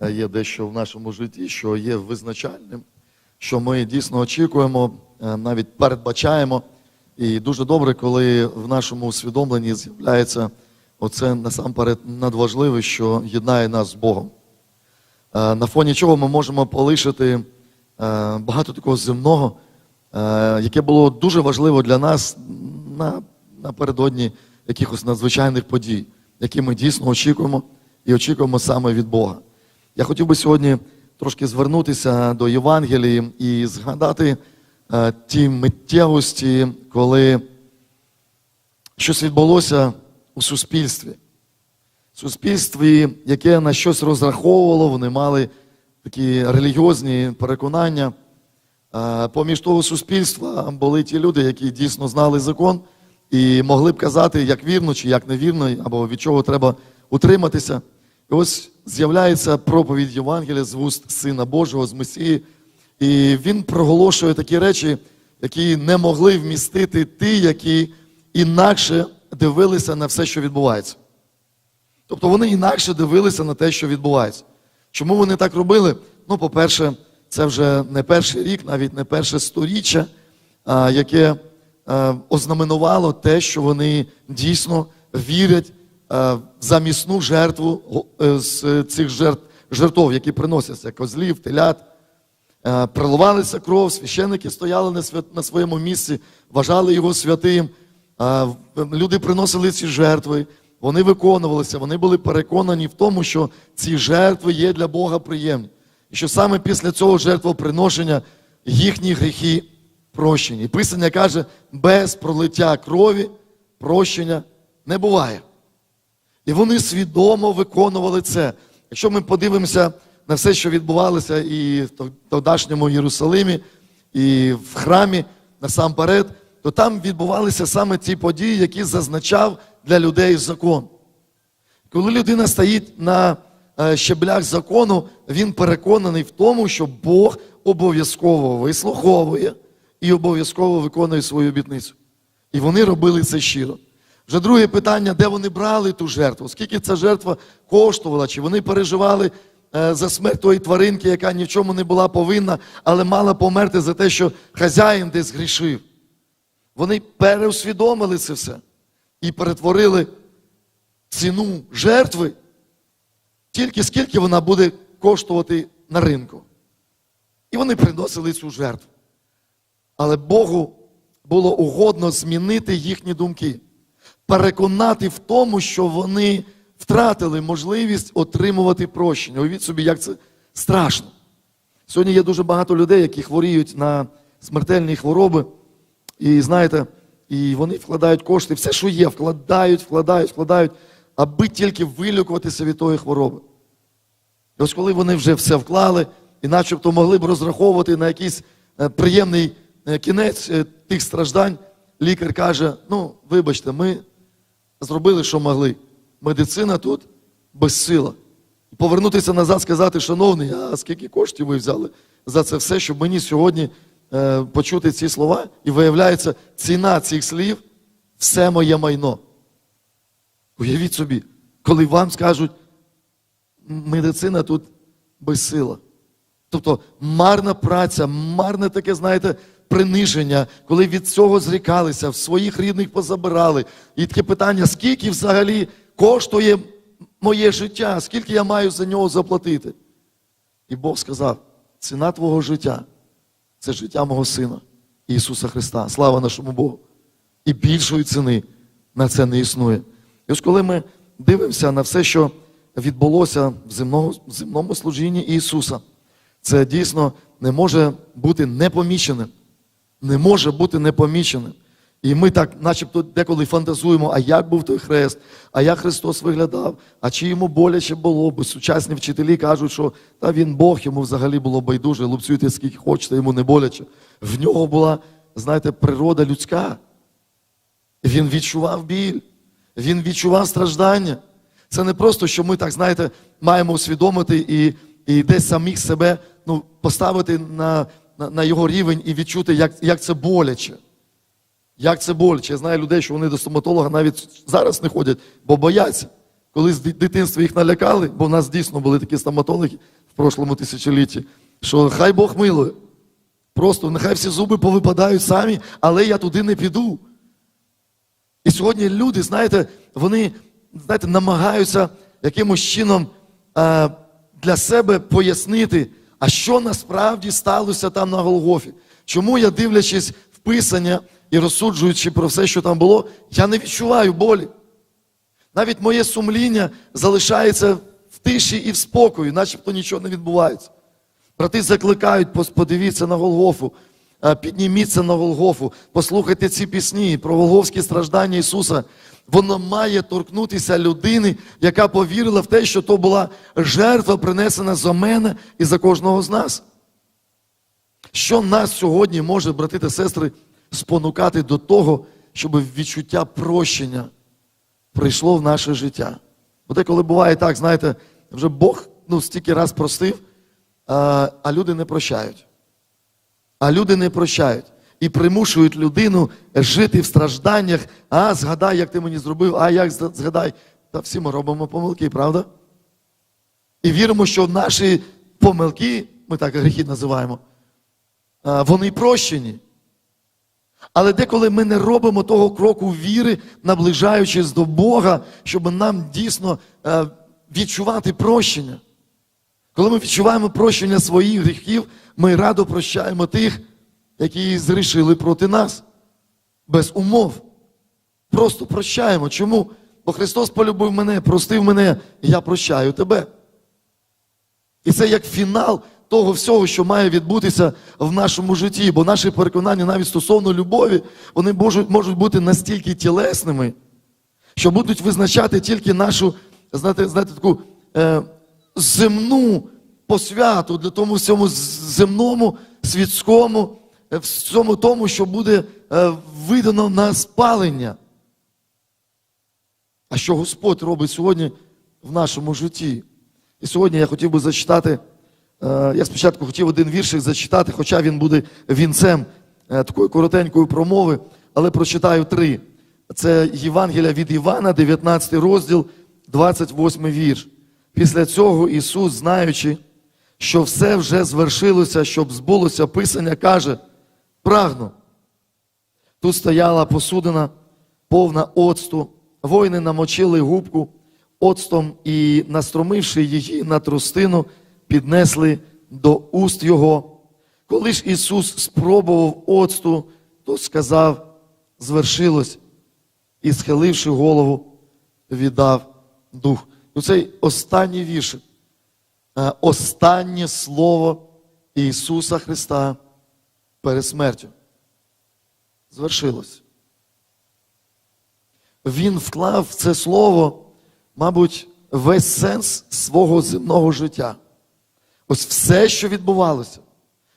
е, є дещо в нашому житті, що є визначальним, що ми дійсно очікуємо, е, навіть передбачаємо. І дуже добре, коли в нашому усвідомленні з'являється оце насамперед надважливе, що єднає нас з Богом. Е, На фоні чого ми можемо полишити багато такого земного, яке було дуже важливо для нас на, напередодні якихось надзвичайних подій, які ми дійсно очікуємо і очікуємо саме від Бога. Я хотів би сьогодні трошки звернутися до Євангелії і згадати е, ті миттєвості, коли щось відбулося у суспільстві суспільстві, яке на щось розраховувало, вони мали такі релігіозні переконання. Е, Поміж того суспільства були ті люди, які дійсно знали закон і могли б казати, як вірно чи як невірно, або від чого треба утриматися. І ось з'являється проповідь Євангелія з вуст Сина Божого, з Месії, і він проголошує такі речі, які не могли вмістити ті, які інакше дивилися на все, що відбувається. Тобто вони інакше дивилися на те, що відбувається. Чому вони так робили? Ну, по-перше, це вже не перший рік, навіть не перше сторіччя, яке ознаменувало те, що вони дійсно вірять а, в замісну жертву е, з цих жертв, жертв, які приносяться козлів, телят. Е, Проливалася кров, священники стояли на, своєму місці, вважали його святим. Е, Люди приносили ці жертви, вони виконувалися, вони були переконані в тому, що ці жертви є для Бога приємні. І що саме після цього жертвоприношення їхні гріхи прощені. І Писання каже, без пролиття крові прощення не буває. І вони свідомо виконували це. Якщо ми подивимося на все, що відбувалося і в тогдашньому Єрусалимі, і в храмі насамперед, то там відбувалися саме ті події, які зазначав для людей закон. Коли людина стоїть на е, щеблях закону, він переконаний в тому, що Бог обов'язково вислуховує і обов'язково виконує свою обітницю. І вони робили це щиро. Вже друге питання, де вони брали ту жертву, скільки ця жертва коштувала, чи вони переживали е, за смерть тої тваринки, яка ні в чому не була повинна, але мала померти за те, що хазяїн десь грішив. Вони переусвідомили це все і перетворили ціну жертви тільки скільки вона буде коштувати на ринку. І вони приносили цю жертву. Але Богу було угодно змінити їхні думки, переконати в тому, що вони втратили можливість отримувати прощення. Уявіть собі, як це страшно. Сьогодні є дуже багато людей, які хворіють на смертельні хвороби. І знаєте, і вони вкладають кошти, все, що є, вкладають, вкладають, вкладають, аби тільки вилікуватися від тої хвороби. І ось коли вони вже все вклали, і начебто могли б розраховувати на якийсь е, приємний е, кінець е, тих страждань, лікар каже: ну, вибачте, ми зробили, що могли. Медицина тут безсила. Повернутися назад, сказати, шановний, а скільки коштів ви взяли за це все, щоб мені сьогодні е, почути ці слова, і виявляється, ціна цих слів все моє майно. Уявіть собі, коли вам скажуть, медицина тут безсила. Тобто марна праця, марне таке, знаєте, приниження, коли від цього зрікалися, в своїх рідних позабирали. І таке питання, скільки взагалі коштує моє життя, скільки я маю за нього заплатити? І Бог сказав: ціна твого життя це життя мого Сина Ісуса Христа. Слава нашому Богу. І більшої ціни на це не існує. І ось коли ми дивимося на все, що відбулося в земному, в земному служінні Ісуса, це дійсно не може бути непоміченим. Не може бути непоміченим. І ми так, начебто, деколи фантазуємо, а як був той хрест, а як Христос виглядав, а чи йому боляче було, бо сучасні вчителі кажуть, що та він Бог, йому взагалі було байдуже, лупцюйте скільки хочете, йому не боляче. В нього була, знаєте, природа людська. Він відчував біль, він відчував страждання. Це не просто, що ми так, знаєте, маємо усвідомити і, і десь самих себе ну, поставити на, на, його рівень і відчути, як, як це боляче. Як це боляче. Я знаю людей, що вони до стоматолога навіть зараз не ходять, бо бояться. коли з дитинства їх налякали, бо в нас дійсно були такі стоматологи в прошлому тисячолітті, що хай Бог милує. Просто нехай всі зуби повипадають самі, але я туди не піду. І сьогодні люди, знаєте, вони знаєте, намагаються якимось чином е, для себе пояснити, а що насправді сталося там на Голгофі. Чому я, дивлячись в Писання і розсуджуючи про все, що там було, я не відчуваю болі. Навіть моє сумління залишається в тиші і в спокої, начебто нічого не відбувається. Брати закликають, подивіться на Голгофу, е, підніміться на Голгофу, послухайте ці пісні про голговські страждання Ісуса. Воно має торкнутися людини, яка повірила в те, що то була жертва, принесена за мене і за кожного з нас. Що нас сьогодні може, брати та сестри, спонукати до того, щоб відчуття прощення прийшло в наше життя? Бо деколи буває так, знаєте, вже Бог ну, стільки раз простив, а, люди не прощають. А люди не прощають примушують людину жити в стражданнях. А згадай, як ти мені зробив, а як згадай. Та всі ми робимо помилки, правда? І віримо, що наші помилки, ми так гріхи називаємо, вони прощені. Але деколи ми не робимо того кроку віри, наближаючись до Бога, щоб нам дійсно відчувати прощення. Коли ми відчуваємо прощення своїх гріхів, ми радо прощаємо тих, які зрішили проти нас. Без умов. Просто прощаємо. Чому? Бо Христос полюбив мене, простив мене, і я прощаю тебе. І це як фінал того всього, що має відбутися в нашому житті. Бо наші переконання навіть стосовно любові, вони можуть, можуть бути настільки тілесними, що будуть визначати тільки нашу, знаєте, знаєте таку е, земну посвяту для тому всьому земному, світському, е, всьому тому, що буде е, видано на спалення. А що Господь робить сьогодні в нашому житті? І сьогодні я хотів би зачитати, е, я спочатку хотів один віршик зачитати, хоча він буде вінцем е, такої коротенької промови, але прочитаю три. Це Євангелія від Івана, 19 розділ, 28 вірш. Після цього Ісус, знаючи, що все вже звершилося, щоб збулося Писання, каже: прагну. Тут стояла посудина, повна оцту. Воїни намочили губку оцтом і, настромивши її на тростину, піднесли до уст його. Коли ж Ісус спробував оцту, то сказав, звершилось, і, схиливши голову, віддав дух. Оцей останній вірш, е, останнє слово Ісуса Христа перед смертю. Звершилось. Він вклав в це слово, мабуть, весь сенс свого земного життя. Ось все, що відбувалося,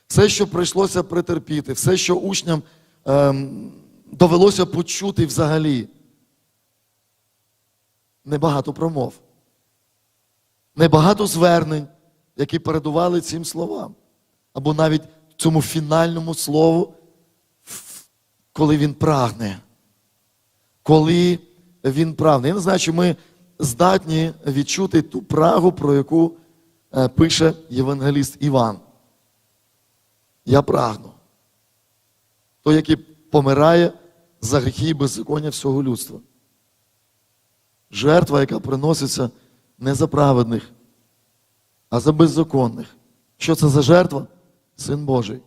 все, що прийшлося претерпіти, все, що учням ем, довелося почути взагалі. Небагато промов, небагато звернень, які передували цим словам. Або навіть цьому фінальному слову, коли він прагне коли він прагне. Я не знаю, чи ми здатні відчути ту прагу, про яку е, пише євангеліст Іван. Я прагну. Той, який помирає за гріхи і беззаконня всього людства. Жертва, яка приноситься не за праведних, а за беззаконних. Що це за жертва? Син Божий,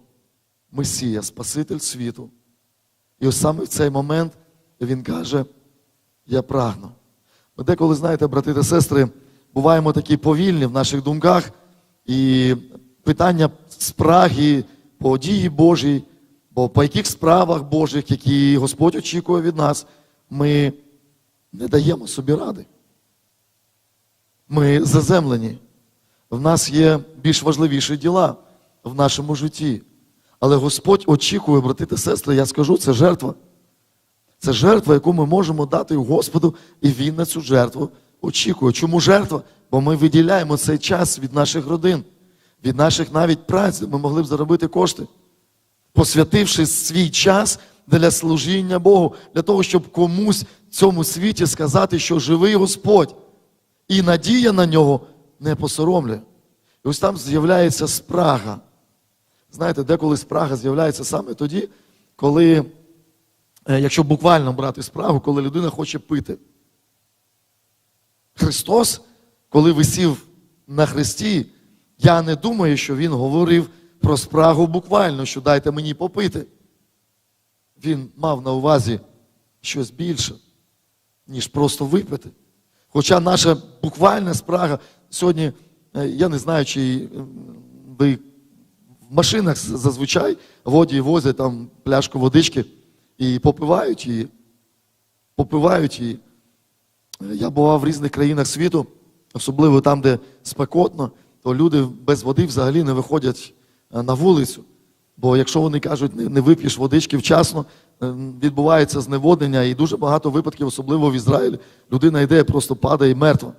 Месія, Спаситель світу. І ось саме в цей момент він каже: Я прагну. Ми деколи, знаєте, брати та сестри, буваємо такі повільні в наших думках, і питання спраги по дії Божій, бо по яких справах Божих, які Господь очікує від нас, ми не даємо собі ради. Ми заземлені. В нас є більш важливіші діла в нашому житті. Але Господь очікує, брати та сестри, я скажу, це жертва. Це жертва, яку ми можемо дати Господу, і Він на цю жертву очікує. Чому жертва? Бо ми виділяємо цей час від наших родин, від наших навіть праць, де ми могли б заробити кошти, посвятивши свій час для служіння Богу, для того, щоб комусь в цьому світі сказати, що живий Господь. і надія на нього не посоромлює. І ось там з'являється спрага. Знаєте, деколи спрага з'являється саме тоді, коли, е, якщо буквально брати спрагу, коли людина хоче пити. Христос, коли висів на хресті, я не думаю, що Він говорив про спрагу буквально, що дайте мені попити. Він мав на увазі щось більше, ніж просто випити. Хоча наша буквальна спрага сьогодні, е, я не знаю, чи ви в машинах зазвичай водії возять там пляшку водички і попивають її. Попивають її. Я бував в різних країнах світу, особливо там, де спекотно, то люди без води взагалі не виходять е, на вулицю. Бо якщо вони кажуть, не, вип'єш водички вчасно, е, відбувається зневоднення, і дуже багато випадків, особливо в Ізраїлі, людина йде, просто падає мертва.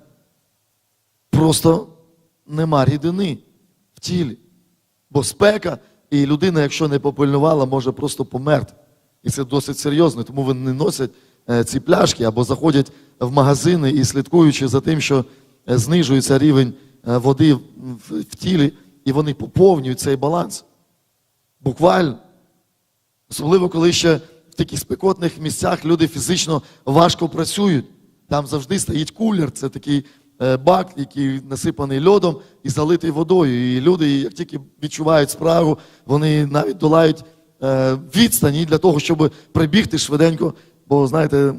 Просто нема рідини в тілі. Бо спека, і людина, якщо не попильнувала, може просто померти. І це досить серйозно, тому вони не носять е, ці пляшки або заходять в магазини і слідкуючи за тим, що е, знижується рівень е, води в, тілі, і вони поповнюють цей баланс. Буквально. Особливо, коли ще в таких спекотних місцях люди фізично важко працюють. Там завжди стоїть кулер, це такий бак, який насипаний льодом і залитий водою. І люди, як тільки відчувають спрагу, вони навіть долають е, відстані для того, щоб прибігти швиденько. Бо, знаєте,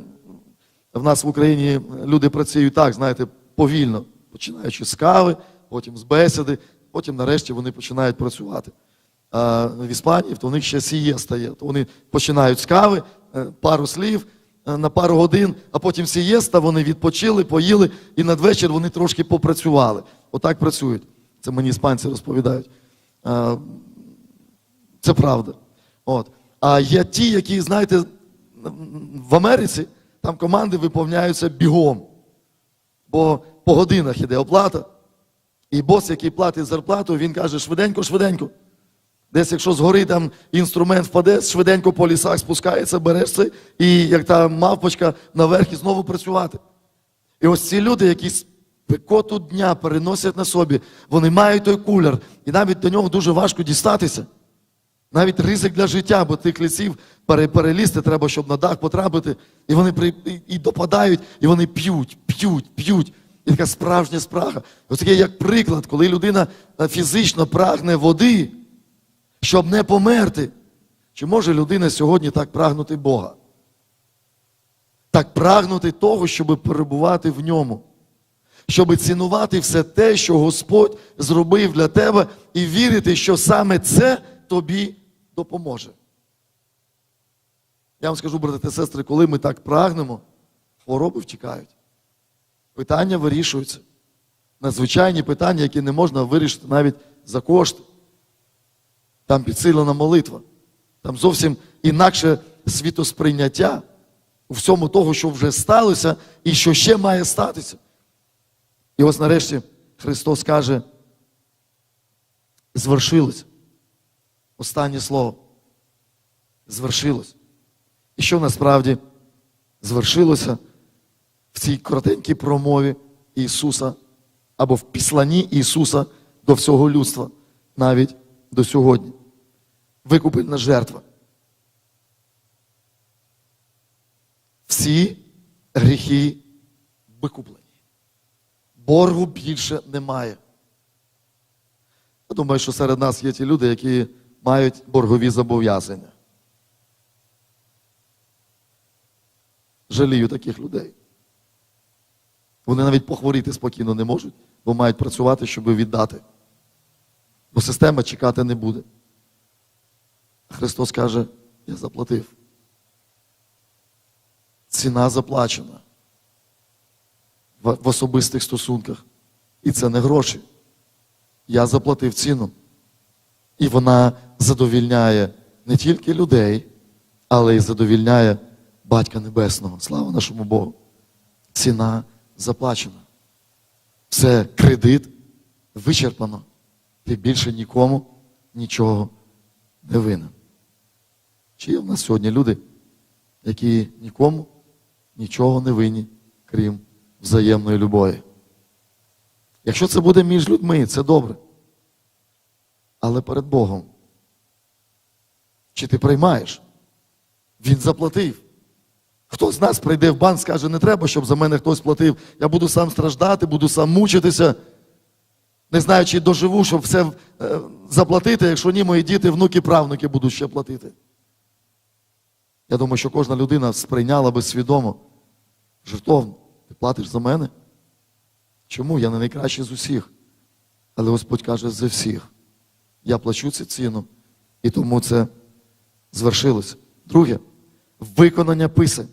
в нас в Україні люди працюють так, знаєте, повільно, починаючи з кави, потім з бесіди, потім нарешті вони починають працювати. А в Іспанії то у них ще сієста є. То вони починають з кави, е, пару слів е, на пару годин, а потім сієста, вони відпочили, поїли, і надвечір вони трошки попрацювали. Отак працюють. Це мені іспанці розповідають. Це правда. От. А є ті, які, знаєте, в Америці там команди виповняються бігом. Бо по годинах іде оплата. І бос, який платить зарплату, він каже швиденько, швиденько. Десь, якщо згори там інструмент впаде, швиденько по лісах спускається, береш це, і як та мавпочка наверх і знову працювати. І ось ці люди, які спекоту дня переносять на собі, вони мають той кулер, і навіть до нього дуже важко дістатися. Навіть ризик для життя, бо тих лісів перелізти треба, щоб на дах потрапити. І вони при, і допадають, і вони п'ють, п'ють, п'ють. І така справжня спрага. Ось таке як приклад, коли людина е, фізично прагне води, щоб не померти. Чи може людина сьогодні так прагнути Бога? Так прагнути того, щоб перебувати в ньому, щоб цінувати все те, що Господь зробив для тебе, і вірити, що саме це тобі допоможе. Я вам скажу, брати та сестри, коли ми так прагнемо, хвороби втікають. Питання вирішуються. Надзвичайні питання, які не можна вирішити навіть за кошти. Там підсилена молитва. Там зовсім інакше світосприйняття у всьому того, що вже сталося і що ще має статися. І ось нарешті Христос каже, звершилось. Останнє слово. Звершилось. І що насправді звершилося в цій коротенькій промові Ісуса або в післанні Ісуса до всього людства, навіть до сьогодні. Викупельна жертва. Всі гріхи викуплені. Боргу більше немає. Я думаю, що серед нас є ті люди, які мають боргові зобов'язання. Жалію таких людей. Вони навіть похворіти спокійно не можуть, бо мають працювати, щоб віддати. Бо система чекати не буде. Христос каже, я заплатив. Ціна заплачена в особистих стосунках. І це не гроші. Я заплатив ціну. І вона задовільняє не тільки людей, але й задовільняє Батька Небесного. Слава нашому Богу. Ціна заплачена. Все кредит вичерпано. Ти більше нікому нічого не винен. Чи є в нас сьогодні люди, які нікому нічого не винні, крім взаємної любові? Якщо це буде між людьми, це добре. Але перед Богом. Чи ти приймаєш? Він заплатив. Хто з нас прийде в банк, скаже, не треба, щоб за мене хтось платив. Я буду сам страждати, буду сам мучитися. Не знаю, чи доживу, щоб все е, заплатити, якщо ні, мої діти, внуки, правнуки будуть ще платити. Я думаю, що кожна людина сприйняла би свідомо. Жертовно, ти платиш за мене? Чому? Я не найкращий з усіх. Але Господь каже за всіх. Я плачу цю ціну, і тому це звершилося. Друге, виконання писань.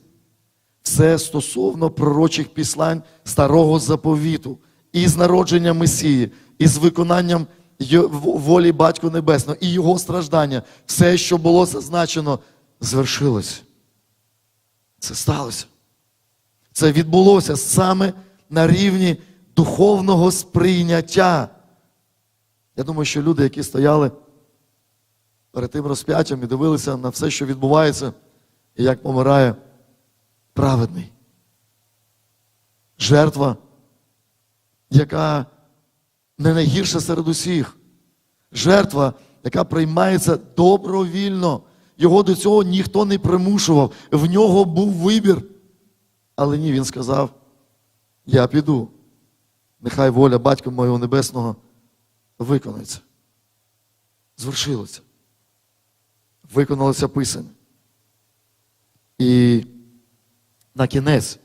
Все стосовно пророчих післань старого заповіту, і з народження Месії, і з виконанням волі Батька Небесного, і його страждання, все, що було зазначено, звершилось. Це сталося. Це відбулося саме на рівні духовного сприйняття. Я думаю, що люди, які стояли перед тим розп'яттям і дивилися на все, що відбувається, і як помирає праведний. Жертва, яка не найгірша серед усіх. Жертва, яка приймається добровільно. Його до цього ніхто не примушував. В нього був вибір. Але ні, він сказав: Я піду. Нехай воля Батька моєго Небесного виконається. Звершилося. Виконалося Писання. І на кінець,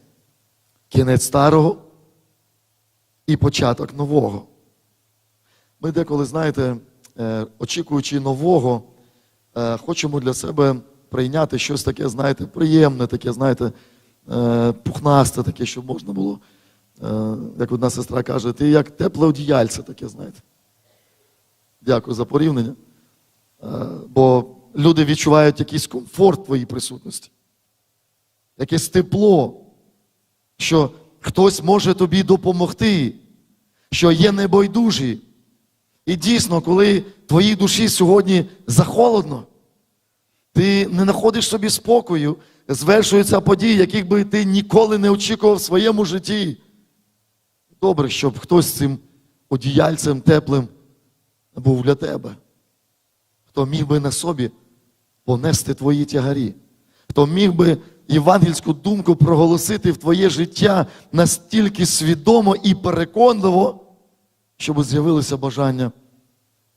кінець старого і початок нового. Ми деколи, знаєте, е, очікуючи нового, хочемо для себе прийняти щось таке, знаєте, приємне, таке, знаєте, е, пухнасте, таке, щоб можна було. Е, Як одна сестра каже, ти як тепле одіяльце таке, знаєте. Дякую за порівняння. Е, Бо люди відчувають якийсь комфорт в твоїй присутності, якесь тепло, що хтось може тобі допомогти, що є небайдужі. І дійсно, коли твоїй душі сьогодні захолодно, ти не знаходиш собі спокою, звершуються події, яких би ти ніколи не очікував в своєму житті. Добре, щоб хтось цим одіяльцем теплим був для тебе. Хто міг би на собі понести твої тягарі, хто міг би євангельську думку проголосити в твоє життя настільки свідомо і переконливо, щоб з'явилося бажання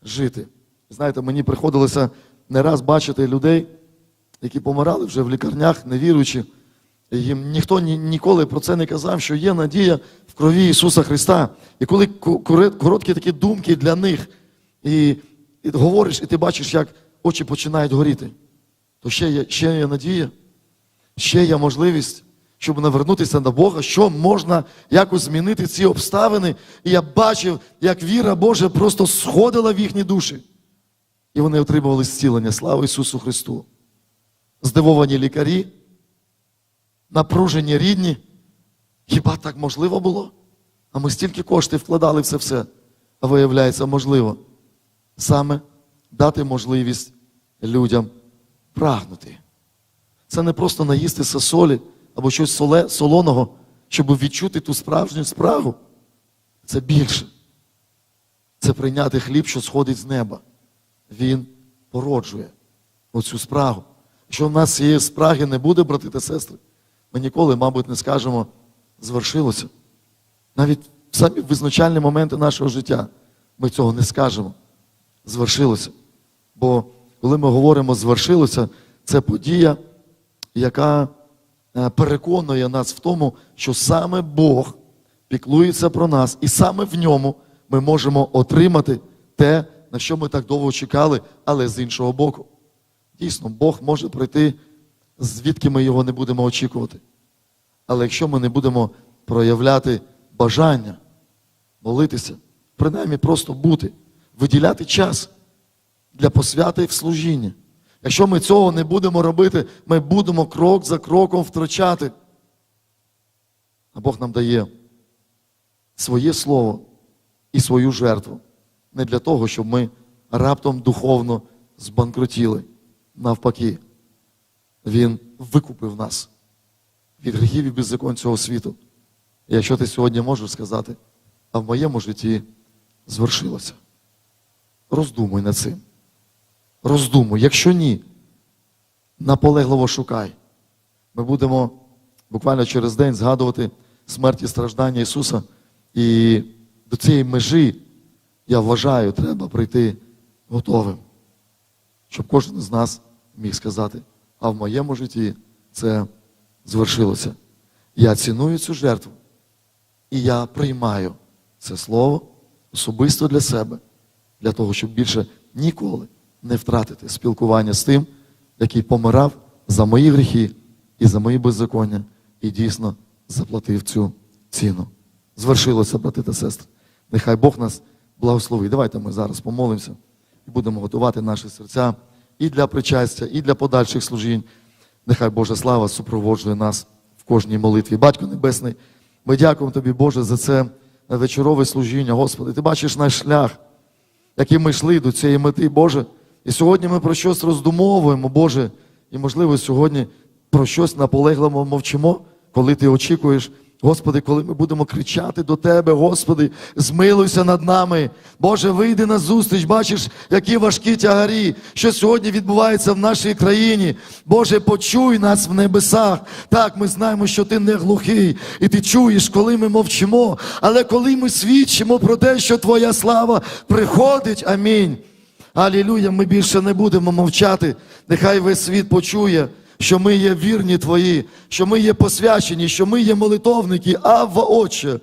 жити. Знаєте, мені приходилося не раз бачити людей, які помирали вже в лікарнях, не віруючи. Їм ніхто ні, ніколи про це не казав, що є надія в крові Ісуса Христа. І коли короткі такі думки для них, і, і говориш, і ти бачиш, як очі починають горіти, то ще є, ще є надія, ще є можливість, щоб навернутися до Бога, що можна якось змінити ці обставини. І я бачив, як віра Божа просто сходила в їхні душі. І вони отримували зцілення. Слава Ісусу Христу. Здивовані лікарі, напружені рідні. Хіба так можливо було? А ми стільки коштів вкладали в це все. А виявляється, можливо саме дати можливість людям прагнути. Це не просто наїстися солі або щось соле, солоного, щоб відчути ту справжню спрагу. Це більше. Це прийняти хліб, що сходить з неба. Він породжує оцю спрагу. Якщо в нас цієї спраги не буде, брати та сестри, ми ніколи, мабуть, не скажемо, звершилося. Навіть в самі визначальні моменти нашого життя ми цього не скажемо. Звершилося. Бо коли ми говоримо звершилося, це подія, яка переконує нас в тому, що саме Бог піклується про нас, і саме в ньому ми можемо отримати те, на що ми так довго чекали, але з іншого боку. Дійсно, Бог може прийти, звідки ми його не будемо очікувати. Але якщо ми не будемо проявляти бажання молитися, принаймні просто бути, виділяти час для посвяти в служіння. Якщо ми цього не будемо робити, ми будемо крок за кроком втрачати. А Бог нам дає своє слово і свою жертву. Не для того, щоб ми раптом духовно збанкрутіли. Навпаки, Він викупив нас від гріхів і беззаконь цього світу. І якщо ти сьогодні можеш сказати, а в моєму житті звершилося. Роздумуй над цим. Роздумуй. Якщо ні, наполегливо шукай. Ми будемо буквально через день згадувати смерть і страждання Ісуса. І до цієї межі, я вважаю, треба прийти готовим, щоб кожен з нас міг сказати, а в моєму житті це звершилося. Я ціную цю жертву, і я приймаю це слово особисто для себе, для того, щоб більше ніколи не втратити спілкування з тим, який помирав за мої гріхи і за мої беззаконня, і дійсно заплатив цю ціну. Звершилося, брати та сестри. Нехай Бог нас благословить. Давайте ми зараз помолимося і будемо готувати наші серця і для причастя, і для подальших служінь. Нехай Божа слава супроводжує нас в кожній молитві. Батько Небесний, ми дякуємо Тобі, Боже, за це вечорове служіння. Господи, Ти бачиш наш шлях, яким ми йшли до цієї мети, Боже. І сьогодні ми про щось роздумовуємо, Боже, і, можливо, сьогодні про щось наполегливо мовчимо, коли Ти очікуєш. Господи, коли ми будемо кричати до Тебе, Господи, змилуйся над нами. Боже, вийди на зустріч, бачиш, які важкі тягарі, що сьогодні відбувається в нашій країні. Боже, почуй нас в небесах. Так, ми знаємо, що ти не глухий, і ти чуєш, коли ми мовчимо. Але коли ми свідчимо про те, що Твоя слава приходить, амінь. Алілюя, ми більше не будемо мовчати. Нехай весь світ почує, що ми є вірні Твої, що ми є посвячені, що ми є молитовники, Авва Отче.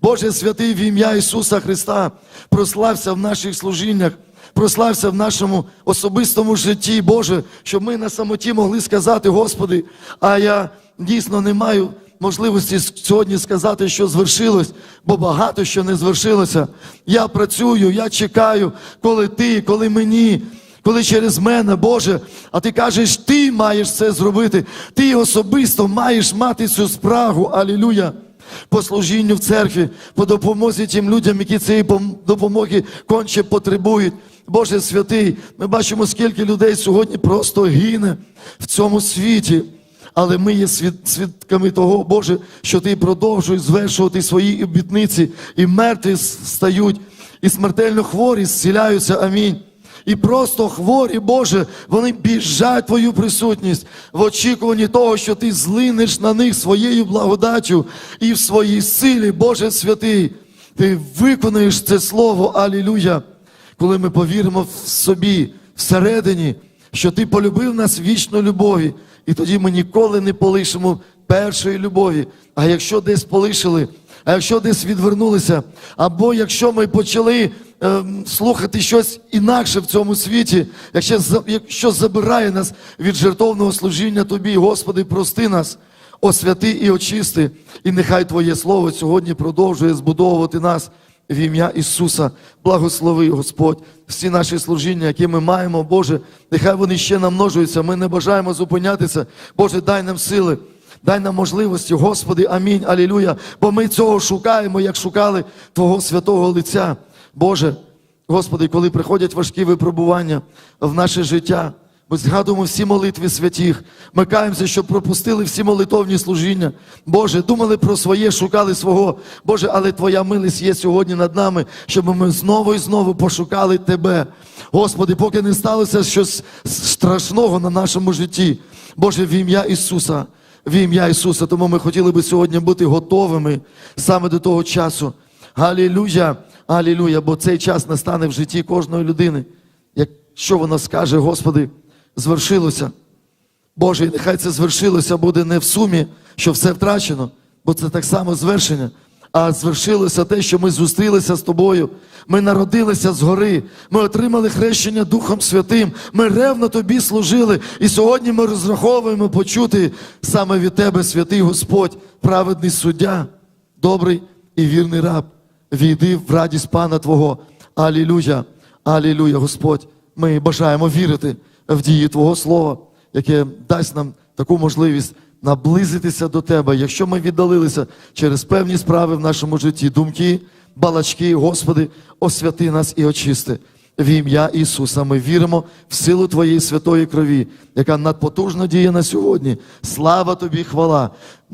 Боже святий в ім'я Ісуса Христа, прослався в наших служіннях, прослався в нашому особистому житті, Боже, щоб ми на самоті могли сказати, Господи, а я дійсно не маю можливості сьогодні сказати, що звершилось, бо багато що не звершилося. Я працюю, я чекаю, коли ти, коли мені. Коли через мене, Боже, а ти кажеш, ти маєш це зробити, ти особисто маєш мати цю спрагу, алілюя, по служінню в церкві, по допомозі тим людям, які цієї допомоги конче потребують. Боже святий, ми бачимо, скільки людей сьогодні просто гине в цьому світі. Але ми є свідками того, Боже, що Ти продовжуєш звершувати свої обітниці, і мертві стають, і смертельно хворі зціляються. Амінь. І просто хворі, Боже, вони біжать Твою присутність в очікуванні того, що Ти злинеш на них своєю благодаттю і в своїй силі, Боже святий. Ти виконаєш це слово, Алілюя, коли ми повіримо в собі всередині, що Ти полюбив нас вічною любові, і тоді ми ніколи не полишимо першої любові. А якщо десь полишили, а якщо десь відвернулися, або якщо ми почали ем, слухати щось інакше в цьому світі, якщо, якщо забирає нас від жертовного служіння Тобі, Господи, прости нас, освяти і очисти, і нехай Твоє Слово сьогодні продовжує збудовувати нас в ім'я Ісуса. Благослови, Господь, всі наші служіння, які ми маємо, Боже, нехай вони ще намножуються. Ми не бажаємо зупинятися. Боже, дай нам сили. Дай нам можливості, Господи, амінь, алілюя. Бо ми цього шукаємо, як шукали Твого святого лиця. Боже, Господи, коли приходять важкі випробування в наше життя, ми згадуємо всі молитви святіх, ми каємося, що пропустили всі молитовні служіння. Боже, думали про своє, шукали свого. Боже, але Твоя милість є сьогодні над нами, щоб ми знову і знову пошукали Тебе. Господи, поки не сталося щось страшного на нашому житті. Боже, в ім'я Ісуса, в ім'я Ісуса. Тому ми хотіли би сьогодні бути готовими саме до того часу. Галілюя, Алілюя, бо цей час настане в житті кожної людини. Якщо вона скаже, Господи, звершилося. Боже, і нехай це звершилося буде не в сумі, що все втрачено, бо це так само звершення. А звершилося те, що ми зустрілися з тобою. Ми народилися згори, ми отримали хрещення Духом Святим, ми ревно тобі служили. І сьогодні ми розраховуємо почути саме від Тебе, святий Господь, праведний суддя, добрий і вірний раб. Війди в радість Пана Твого. Алілюя, Алілюя, Господь. Ми бажаємо вірити в дії Твого Слова, яке дасть нам таку можливість наблизитися до Тебе, якщо ми віддалилися через певні справи в нашому житті, думки, балачки, Господи, освяти нас і очисти. в ім'я Ісуса. Ми віримо в силу Твоєї святої крові, яка надпотужно діє на сьогодні. Слава Тобі, хвала,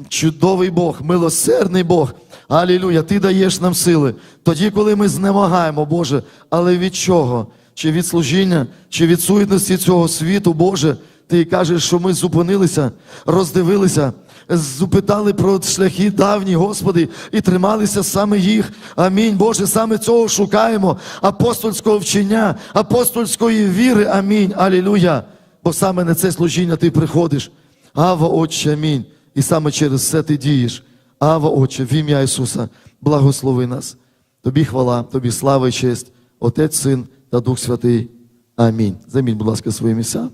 чудовий Бог, милосердний Бог. Алілюя, Ти даєш нам сили. Тоді, коли ми знемагаємо, Боже, але від чого? Чи від служіння, чи від суетності цього світу, Боже, Ти кажеш, що ми зупинилися, роздивилися, запитали про шляхи давні, Господи, і трималися саме їх. Амінь. Боже, саме цього шукаємо. Апостольського вчення, апостольської віри. Амінь. Алілуя. Бо саме на це служіння ти приходиш. Ава, Отче, амінь. І саме через це ти дієш. Ава, Отче, в ім'я Ісуса, благослови нас. Тобі хвала, тобі слава і честь, Отець, Син та Дух Святий. Амінь. Займіть, будь ласка, свої місця.